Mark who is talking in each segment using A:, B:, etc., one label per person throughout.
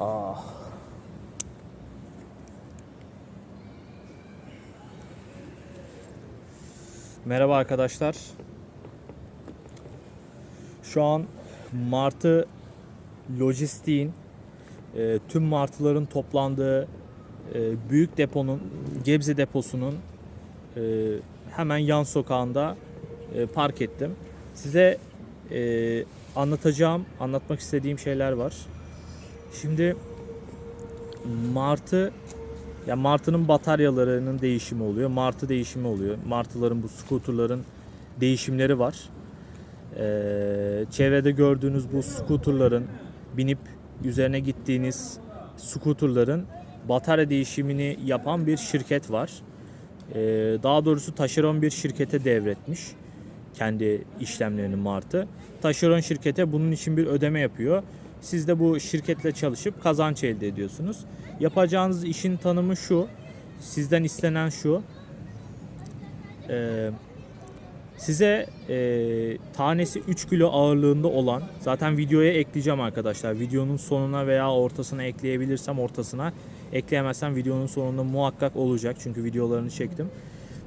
A: Ah. Merhaba arkadaşlar. Şu an Martı Lojistiğin e, tüm martıların toplandığı e, büyük deponun Gebze deposunun e, hemen yan sokağında e, park ettim. Size e, anlatacağım, anlatmak istediğim şeyler var. Şimdi Martı ya Martı'nın bataryalarının değişimi oluyor. Martı değişimi oluyor. Martıların bu skuterların değişimleri var. Ee, çevrede gördüğünüz bu skuterların binip üzerine gittiğiniz skuterların batarya değişimini yapan bir şirket var. Ee, daha doğrusu taşeron bir şirkete devretmiş kendi işlemlerini Martı. Taşeron şirkete bunun için bir ödeme yapıyor. Siz de bu şirketle çalışıp kazanç elde ediyorsunuz. Yapacağınız işin tanımı şu. Sizden istenen şu. Ee, size e, tanesi 3 kilo ağırlığında olan zaten videoya ekleyeceğim arkadaşlar. Videonun sonuna veya ortasına ekleyebilirsem ortasına ekleyemezsem videonun sonunda muhakkak olacak. Çünkü videolarını çektim.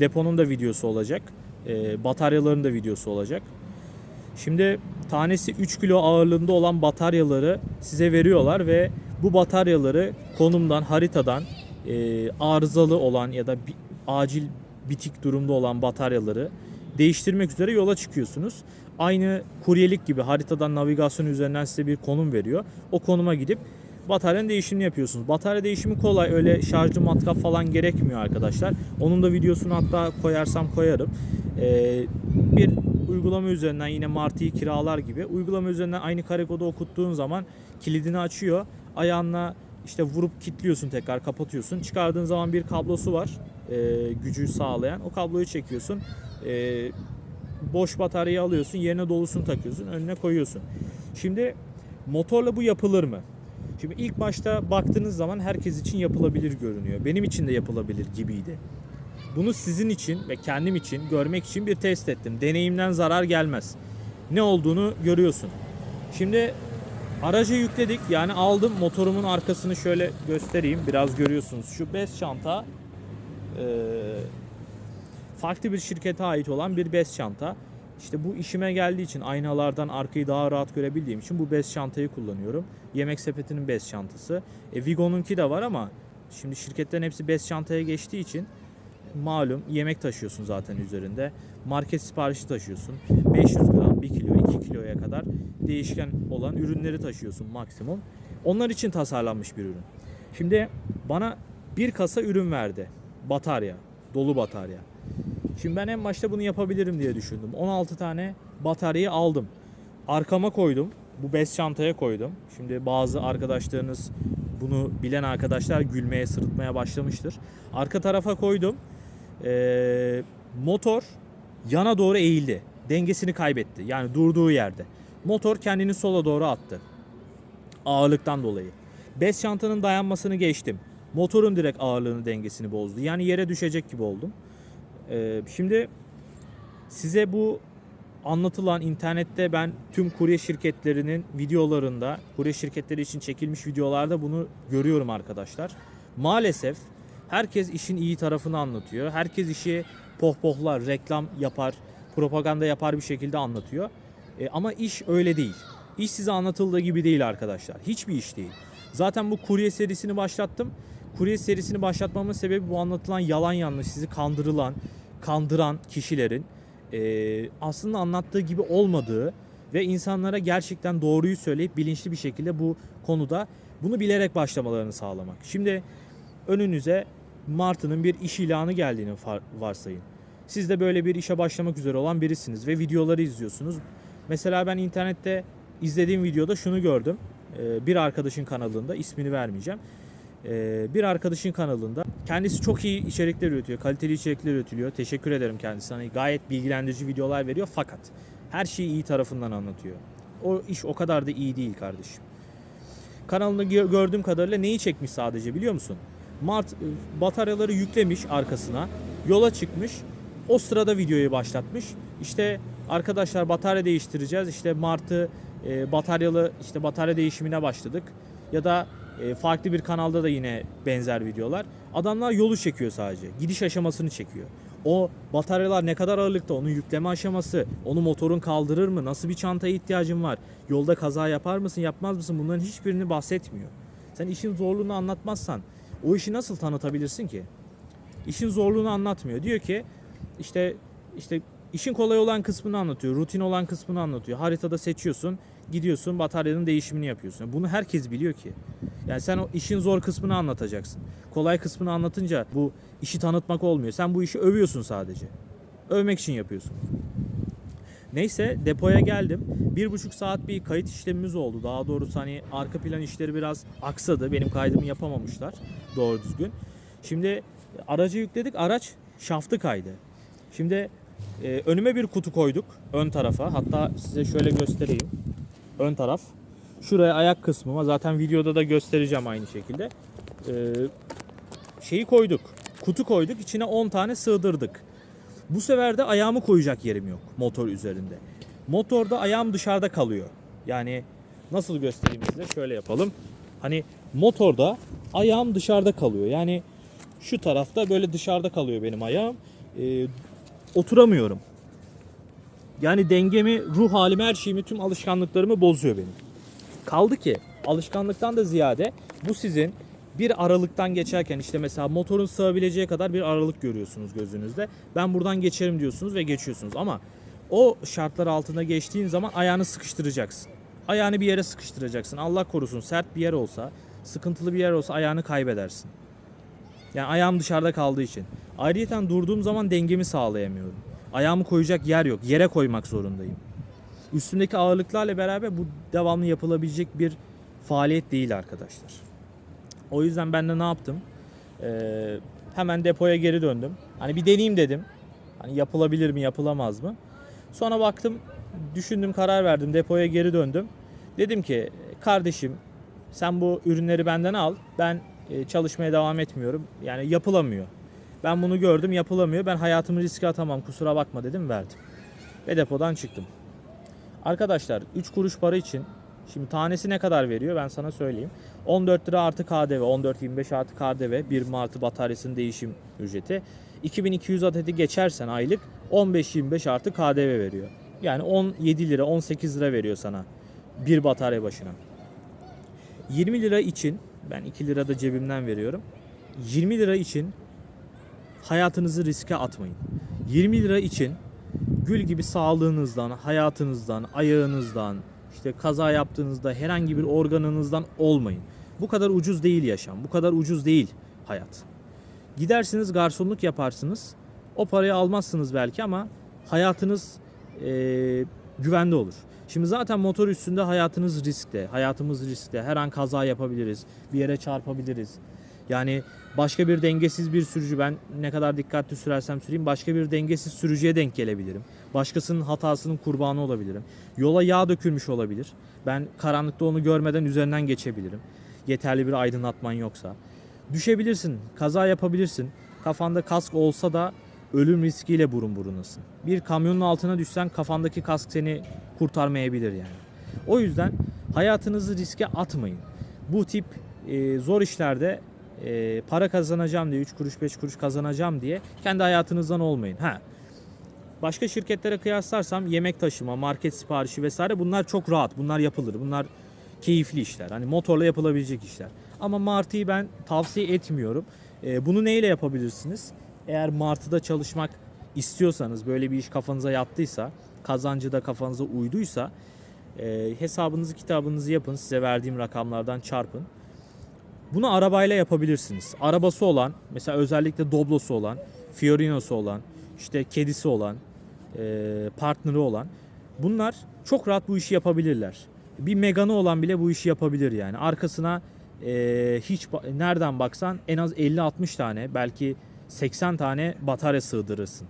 A: Deponun da videosu olacak. E, bataryaların da videosu olacak. Şimdi tanesi 3 kilo ağırlığında olan bataryaları size veriyorlar ve bu bataryaları konumdan, haritadan e, arızalı olan ya da bi- acil bitik durumda olan bataryaları değiştirmek üzere yola çıkıyorsunuz. Aynı kuryelik gibi haritadan navigasyon üzerinden size bir konum veriyor. O konuma gidip bataryanın değişimini yapıyorsunuz. Batarya değişimi kolay. Öyle şarjlı matkap falan gerekmiyor arkadaşlar. Onun da videosunu hatta koyarsam koyarım. Ee, bir uygulama üzerinden yine Martı'yı kiralar gibi uygulama üzerinden aynı kare kodu okuttuğun zaman kilidini açıyor. Ayağınla işte vurup kilitliyorsun tekrar kapatıyorsun. Çıkardığın zaman bir kablosu var e, gücü sağlayan. O kabloyu çekiyorsun. E, boş bataryayı alıyorsun yerine dolusunu takıyorsun önüne koyuyorsun. Şimdi motorla bu yapılır mı? Şimdi ilk başta baktığınız zaman herkes için yapılabilir görünüyor. Benim için de yapılabilir gibiydi. Bunu sizin için ve kendim için görmek için bir test ettim. Deneyimden zarar gelmez. Ne olduğunu görüyorsun. Şimdi araca yükledik. Yani aldım motorumun arkasını şöyle göstereyim. Biraz görüyorsunuz. Şu bez çanta eee, farklı bir şirkete ait olan bir bez çanta. İşte bu işime geldiği için aynalardan arkayı daha rahat görebildiğim için bu bez çantayı kullanıyorum. Yemek sepetinin bez çantası. E, Vigo'nunki de var ama şimdi şirketlerin hepsi bez çantaya geçtiği için malum yemek taşıyorsun zaten üzerinde. Market siparişi taşıyorsun. 500 gram, 1 kilo, 2 kiloya kadar değişken olan ürünleri taşıyorsun maksimum. Onlar için tasarlanmış bir ürün. Şimdi bana bir kasa ürün verdi. Batarya, dolu batarya. Şimdi ben en başta bunu yapabilirim diye düşündüm. 16 tane bataryayı aldım. Arkama koydum. Bu bez çantaya koydum. Şimdi bazı arkadaşlarınız bunu bilen arkadaşlar gülmeye sırıtmaya başlamıştır. Arka tarafa koydum. Ee, motor yana doğru eğildi. Dengesini kaybetti. Yani durduğu yerde. Motor kendini sola doğru attı. Ağırlıktan dolayı. Bez çantanın dayanmasını geçtim. Motorun direkt ağırlığını dengesini bozdu. Yani yere düşecek gibi oldum. Ee, şimdi size bu anlatılan internette ben tüm kurye şirketlerinin videolarında, kurye şirketleri için çekilmiş videolarda bunu görüyorum arkadaşlar. Maalesef herkes işin iyi tarafını anlatıyor. Herkes işi pohpohlar, reklam yapar, propaganda yapar bir şekilde anlatıyor. E, ama iş öyle değil. İş size anlatıldığı gibi değil arkadaşlar. Hiçbir iş değil. Zaten bu kurye serisini başlattım. Kurye serisini başlatmamın sebebi bu anlatılan yalan yanlış, sizi kandırılan, kandıran kişilerin e, aslında anlattığı gibi olmadığı ve insanlara gerçekten doğruyu söyleyip bilinçli bir şekilde bu konuda bunu bilerek başlamalarını sağlamak. Şimdi önünüze Martı'nın bir iş ilanı geldiğini varsayın. Siz de böyle bir işe başlamak üzere olan birisiniz ve videoları izliyorsunuz. Mesela ben internette izlediğim videoda şunu gördüm. Ee, Bir arkadaşın kanalında ismini vermeyeceğim. Ee, Bir arkadaşın kanalında kendisi çok iyi içerikler üretiyor. Kaliteli içerikler üretiliyor. Teşekkür ederim kendisine. Hani gayet bilgilendirici videolar veriyor fakat her şeyi iyi tarafından anlatıyor. O iş o kadar da iyi değil kardeşim. Kanalında gö- gördüğüm kadarıyla neyi çekmiş sadece biliyor musun? Mart e, bataryaları yüklemiş arkasına. Yola çıkmış. O sırada videoyu başlatmış. İşte arkadaşlar batarya değiştireceğiz. İşte Mart'ı e, bataryalı işte batarya değişimine başladık. Ya da E, farklı bir kanalda da yine benzer videolar. Adamlar yolu çekiyor sadece. Gidiş aşamasını çekiyor. O bataryalar ne kadar ağırlıkta, onun yükleme aşaması, onu motorun kaldırır mı, nasıl bir çantaya ihtiyacın var, yolda kaza yapar mısın, yapmaz mısın bunların hiçbirini bahsetmiyor. Sen işin zorluğunu anlatmazsan o işi nasıl tanıtabilirsin ki? İşin zorluğunu anlatmıyor. Diyor ki işte işte işin kolay olan kısmını anlatıyor, rutin olan kısmını anlatıyor. Haritada seçiyorsun, gidiyorsun bataryanın değişimini yapıyorsun. Bunu herkes biliyor ki. Yani sen o işin zor kısmını anlatacaksın. Kolay kısmını anlatınca bu işi tanıtmak olmuyor. Sen bu işi övüyorsun sadece. Övmek için yapıyorsun. Neyse depoya geldim. Bir buçuk saat bir kayıt işlemimiz oldu. Daha doğrusu hani arka plan işleri biraz aksadı. Benim kaydımı yapamamışlar doğru düzgün. Şimdi aracı yükledik. Araç şaftı kaydı. Şimdi e, önüme bir kutu koyduk ön tarafa. Hatta size şöyle göstereyim. Ön taraf. Şuraya ayak kısmıma zaten videoda da göstereceğim aynı şekilde. E, şeyi koyduk. Kutu koyduk. içine 10 tane sığdırdık. Bu sefer de ayağımı koyacak yerim yok motor üzerinde. Motorda ayağım dışarıda kalıyor. Yani nasıl göstereyim size? Şöyle yapalım. Hani motorda ayağım dışarıda kalıyor. Yani şu tarafta böyle dışarıda kalıyor benim ayağım. Ee, oturamıyorum. Yani dengemi, ruh halimi, her şeyimi, tüm alışkanlıklarımı bozuyor benim. Kaldı ki alışkanlıktan da ziyade bu sizin bir aralıktan geçerken işte mesela motorun sığabileceği kadar bir aralık görüyorsunuz gözünüzde. Ben buradan geçerim diyorsunuz ve geçiyorsunuz ama o şartlar altında geçtiğin zaman ayağını sıkıştıracaksın. Ayağını bir yere sıkıştıracaksın. Allah korusun sert bir yer olsa, sıkıntılı bir yer olsa ayağını kaybedersin. Yani ayağım dışarıda kaldığı için. Ayrıyeten durduğum zaman dengemi sağlayamıyorum. Ayağımı koyacak yer yok. Yere koymak zorundayım. Üstündeki ağırlıklarla beraber bu devamlı yapılabilecek bir faaliyet değil arkadaşlar. O yüzden ben de ne yaptım? Ee, hemen depoya geri döndüm. Hani bir deneyeyim dedim. Hani yapılabilir mi, yapılamaz mı? Sonra baktım, düşündüm, karar verdim. Depoya geri döndüm. Dedim ki kardeşim sen bu ürünleri benden al. Ben e, çalışmaya devam etmiyorum. Yani yapılamıyor. Ben bunu gördüm, yapılamıyor. Ben hayatımı riske atamam. Kusura bakma dedim, verdim. Ve depodan çıktım. Arkadaşlar 3 kuruş para için şimdi tanesi ne kadar veriyor ben sana söyleyeyim. 14 lira artı KDV, 14.25 artı KDV 1 Martı bataryasının değişim ücreti. 2200 adeti geçersen aylık 15.25 artı KDV veriyor. Yani 17 lira 18 lira veriyor sana bir batarya başına. 20 lira için ben 2 lira da cebimden veriyorum. 20 lira için hayatınızı riske atmayın. 20 lira için gül gibi sağlığınızdan, hayatınızdan, ayağınızdan, işte kaza yaptığınızda herhangi bir organınızdan olmayın. Bu kadar ucuz değil yaşam. Bu kadar ucuz değil hayat. Gidersiniz garsonluk yaparsınız. O parayı almazsınız belki ama hayatınız eee, güvende olur. Şimdi zaten motor üstünde hayatınız riskte. Hayatımız riskte. Her an kaza yapabiliriz. Bir yere çarpabiliriz. Yani başka bir dengesiz bir sürücü ben ne kadar dikkatli sürersem süreyim başka bir dengesiz sürücüye denk gelebilirim. Başkasının hatasının kurbanı olabilirim. Yola yağ dökülmüş olabilir. Ben karanlıkta onu görmeden üzerinden geçebilirim. Yeterli bir aydınlatman yoksa. Düşebilirsin, kaza yapabilirsin. Kafanda kask olsa da ölüm riskiyle burun burunasın. Bir kamyonun altına düşsen kafandaki kask seni kurtarmayabilir yani. O yüzden hayatınızı riske atmayın. Bu tip e, zor işlerde e, para kazanacağım diye 3 kuruş 5 kuruş kazanacağım diye kendi hayatınızdan olmayın. Ha. Başka şirketlere kıyaslarsam yemek taşıma, market siparişi vesaire bunlar çok rahat. Bunlar yapılır. Bunlar keyifli işler. Hani motorla yapılabilecek işler. Ama Martı'yı ben tavsiye etmiyorum. E, bunu neyle yapabilirsiniz? Eğer Martı'da çalışmak istiyorsanız, böyle bir iş kafanıza yattıysa, kazancı da kafanıza uyduysa e, hesabınızı kitabınızı yapın. Size verdiğim rakamlardan çarpın. Bunu arabayla yapabilirsiniz. Arabası olan, mesela özellikle Doblo'su olan, Fiorino'su olan, işte kedisi olan, partneri olan bunlar çok rahat bu işi yapabilirler. Bir Megane'ı olan bile bu işi yapabilir yani. Arkasına hiç nereden baksan en az 50-60 tane belki 80 tane batarya sığdırırsın.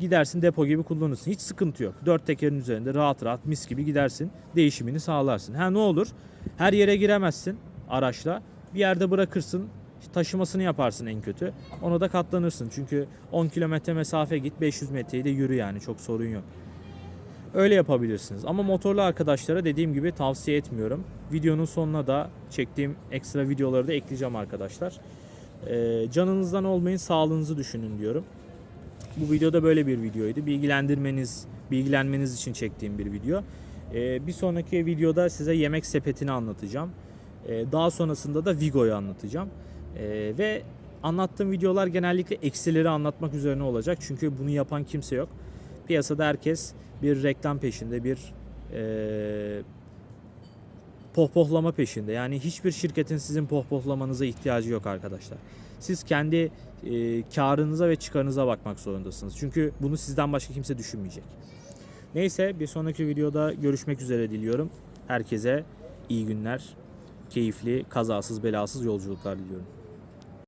A: Gidersin depo gibi kullanırsın. Hiç sıkıntı yok. Dört tekerin üzerinde rahat rahat mis gibi gidersin. Değişimini sağlarsın. Ha ne olur? Her yere giremezsin araçla. Bir yerde bırakırsın. Taşımasını yaparsın en kötü. Ona da katlanırsın. Çünkü 10 kilometre mesafe git 500 metreyi de yürü yani çok sorun yok. Öyle yapabilirsiniz. Ama motorlu arkadaşlara dediğim gibi tavsiye etmiyorum. Videonun sonuna da çektiğim ekstra videoları da ekleyeceğim arkadaşlar. Ee, canınızdan olmayın, sağlığınızı düşünün diyorum. Bu videoda böyle bir videoydu. Bilgilendirmeniz, bilgilenmeniz için çektiğim bir video. Ee, bir sonraki videoda size yemek sepetini anlatacağım. Ee, daha sonrasında da Vigo'yu anlatacağım. Ee, ve anlattığım videolar genellikle eksileri anlatmak üzerine olacak. Çünkü bunu yapan kimse yok. Piyasada herkes bir reklam peşinde, bir eee pohpohlama peşinde. Yani hiçbir şirketin sizin pohpohlamanıza ihtiyacı yok arkadaşlar. Siz kendi e, karınıza ve çıkarınıza bakmak zorundasınız. Çünkü bunu sizden başka kimse düşünmeyecek. Neyse bir sonraki videoda görüşmek üzere diliyorum. Herkese iyi günler, keyifli, kazasız belasız yolculuklar diliyorum.